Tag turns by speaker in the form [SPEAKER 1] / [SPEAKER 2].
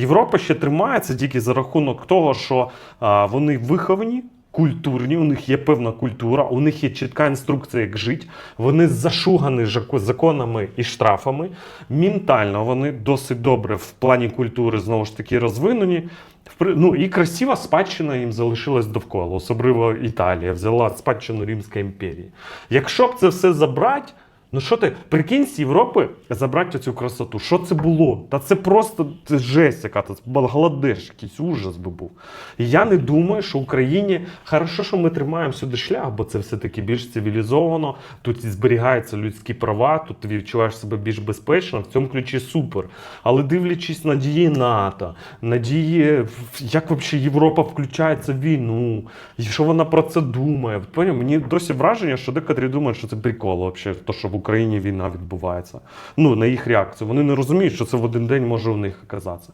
[SPEAKER 1] Європа ще тримається тільки за рахунок того, що вони виховані. Культурні, у них є певна культура, у них є чітка інструкція, як жити. Вони зашугані законами і штрафами. Ментально вони досить добре в плані культури знову ж таки розвинені. Ну і красива спадщина їм залишилась довкола, особливо Італія взяла спадщину Римської імперії. Якщо б це все забрати, ну що ти, прикинь з Європи забрати цю красоту. Що це було? Та це просто це жесть, яка це Бангладеш, якийсь ужас би був. І я не думаю, що Україні хорошо, що ми тримаємо сюди шлях, бо це все-таки більш цивілізовано. Тут зберігаються людські права, тут ти відчуваєш себе більш безпечно. В цьому ключі супер. Але дивлячись на дії НАТО, на дії, як взагалі Європа включається в війну, і що вона про це думає. Поняв? Мені досі враження, що декотрі думають, що це прикол, взагалі, то, що в Україні війна відбувається. Ну, на їх реакцію. Вони не розуміють, що це в один день може у них оказатися.